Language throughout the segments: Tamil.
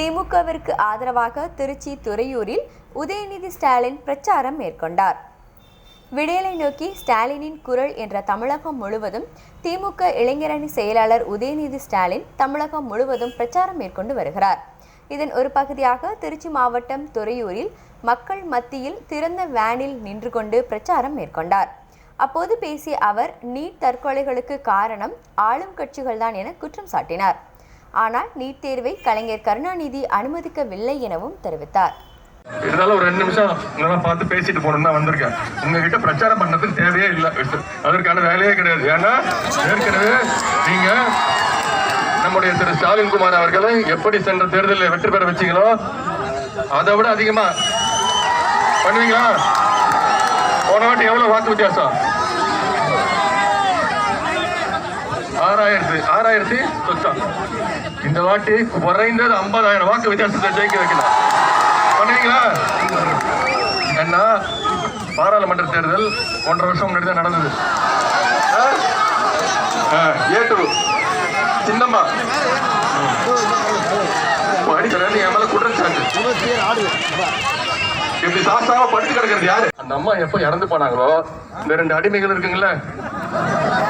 திமுகவிற்கு ஆதரவாக திருச்சி துறையூரில் உதயநிதி ஸ்டாலின் பிரச்சாரம் மேற்கொண்டார். விடியலை நோக்கி ஸ்டாலினின் குரல் என்ற தமிழகம் முழுவதும் திமுக இளைஞரணி செயலாளர் உதயநிதி ஸ்டாலின் தமிழகம் முழுவதும் பிரச்சாரம் மேற்கொண்டு வருகிறார். இதன் ஒரு பகுதியாக திருச்சி மாவட்டம் துறையூரில் மக்கள் மத்தியில் திறந்த வேனில் நின்று கொண்டு பிரச்சாரம் மேற்கொண்டார். அப்போது பேசிய அவர் நீட் தற்கொலைகளுக்கு காரணம் ஆளும் கட்சிகள்தான் என குற்றம் சாட்டினார். ஆனால் நீட் தேர்வை கலைஞர் கருணாநிதி அனுமதிக்கவில்லை எனவும் தெரிவித்தார். இருந்தாலும் ஒரு ரெண்டு நிமிஷம் உங்களெல்லாம் பார்த்து பேசிட்டு போகணும் தான் வந்திருக்கேன். உங்ககிட்ட பிரச்சாரம் பண்ணதுக்கு தேவையே இல்லை. அதற்கான வேலையே கிடையாது. ஏன்னா ஏற்கனவே நீங்க நம்முடைய திரு. ஸ்டாலின் குமார் அவர்களை எப்படி சென்ற தேர்தலில் வெற்றி பெற வச்சீங்களோ அதை விட அதிகமா பண்ணுவீங்களா? போன வாட்டி எவ்வளவு வாக்கு வித்தியாசம்? ஆறாயிரத்து ஆறாயிரத்தி சொச்சம் இந்த வாட்டி குறைந்தது ஐம்பதாயிரம் வாக்கு வித்தியாசத்தை ஜெயிக்க வைக்கலாம் பண்ணுவீங்களா ஏன்னா பாராளுமன்ற தேர்தல் ஒன்றரை வருஷம் முன்னாடி தான் நடந்தது. ஆ? ஆ, ஏட்டு. சின்னம்மா. அடிக்கிறேன் என் மேல குற்றச்சாட்டு இப்படி சாஸ்தாவா படுத்து கிடக்கிறது யாரு? அந்த அம்மா எப்ப இறந்து போனாங்களோ? இந்த ரெண்டு அடிமைகள் இருக்குங்கல்ல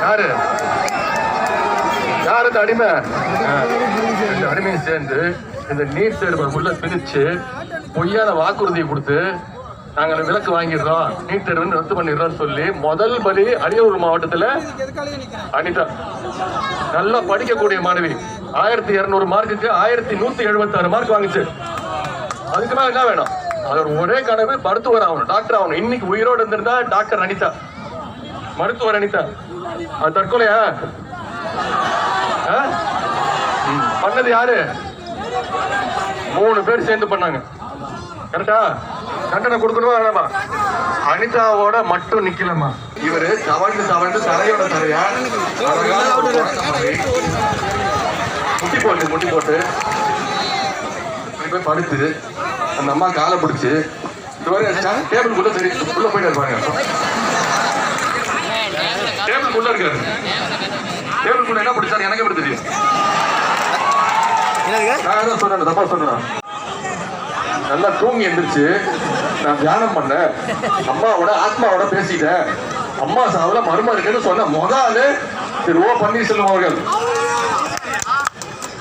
யாரு? யாரு அடிமை? அடிமையை சேர்ந்து இந்த நீட் தேர்வை உள்ள பிரிச்சு பொய்யான வாக்குறுதியை கொடுத்து நாங்கள் விலக்கு வாங்கிடுறோம். நீட் தேர்வு ரத்து பண்ணிடுறோம்னு சொல்லி முதல் பலி அரியலூர் மாவட்டத்தில் அனிதா. நல்லா படிக்கக்கூடிய மாணவி. ஆயிரத்தி இருநூறு மார்க்குக்கு ஆயிரத்தி நூத்தி எழுபத்தி ஆறு மார்க் வாங்கிச்சு. அதுக்கு மேல என்ன வேணும்? அவர் ஒரே கனவு மருத்துவர் ஆகணும் டாக்டர் ஆகணும். இன்னைக்கு உயிரோடு இருந்திருந்தா டாக்டர் அனிதா. மருத்துவர் அனிதா. அது தற்கொலையா? பண்ணது யாரு? மூணு பேர் சேர்ந்து பண்ணாங்க. கரெக்டா? தண்டனை கொடுக்கணுமா வேணாமா? அனிதாவோட மட்டும் நிக்கலமா இவரு தவழ்ந்து தவழ்ந்து தரையோட மாதிரி முட்டி போட்டு முட்டி போட்டு. போய் படுத்து அந்த அம்மா காலை பிடிச்சு டேபிள் குள்ள சரி உள்ள போயிட்டு இருப்பாங்க. டேபிள் குள்ள இருக்காரு. டேபிள் குள்ள என்ன பிடிச்சாரு? எனக்கு எப்படி தெரியும்? நான் என்ன சொன்னேன் தப்பா சொன்னேன் நல்லா தூங்கி எந்திரிச்சு நான் தியானம் பண்ணேன். அம்மாவோட ஆத்மாவோட பேசிட்டேன். அம்மா சாவுல மருமா இருக்குன்னு சொன்ன முத ஆளு திரு ஓ பன்னீர்செல்வம் அவர்கள்.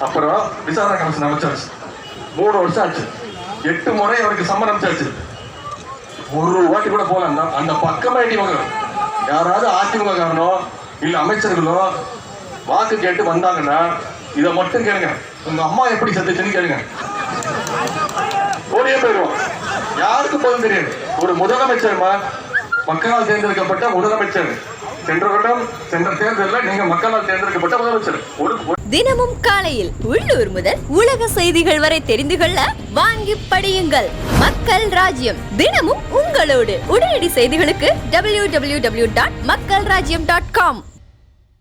அப்புறம் விசாரணை கமிஷன் அமைச்சாச்சு. மூணு வருஷம் ஆச்சு. எட்டு முறை அவருக்கு சம்மன் அமைச்சாச்சு ஒரு வாட்டி கூட போல அந்த பக்கமே எட்டி பார்க்கணும் யாராவது அதிமுக காரனோ இல்ல அமைச்சர்களோ வாக்கு கேட்டு வந்தாங்கன்னா இதை மட்டும் கேளுங்க. உங்க அம்மா எப்படி சந்திச்சுன்னு கேளுங்க. ஓடியே போயிடுவோம். யாருக்கு போதும் தெரியாது. ஒரு முதலமைச்சர்மா மக்களால் தேர்ந்தெடுக்கப்பட்ட முதலமைச்சர். சென்ற வருடம் சென்ற தேர்தலில் நீங்க மக்களால் தேர்ந்தெடுக்கப்பட்ட முதலமைச்சர். ஒரு தினமும் காலையில் உள்ளூர் முதல் உலக செய்திகள் வரை தெரிந்து கொள்ள வாங்கி படியுங்கள். மக்கள் ராஜ்யம் தினமும் உங்களோடு. உடனடி செய்திகளுக்கு டபிள்யூ டபிள்யூ டபிள்யூ டாட் மக்கள் ராஜ்யம் டாட் காம்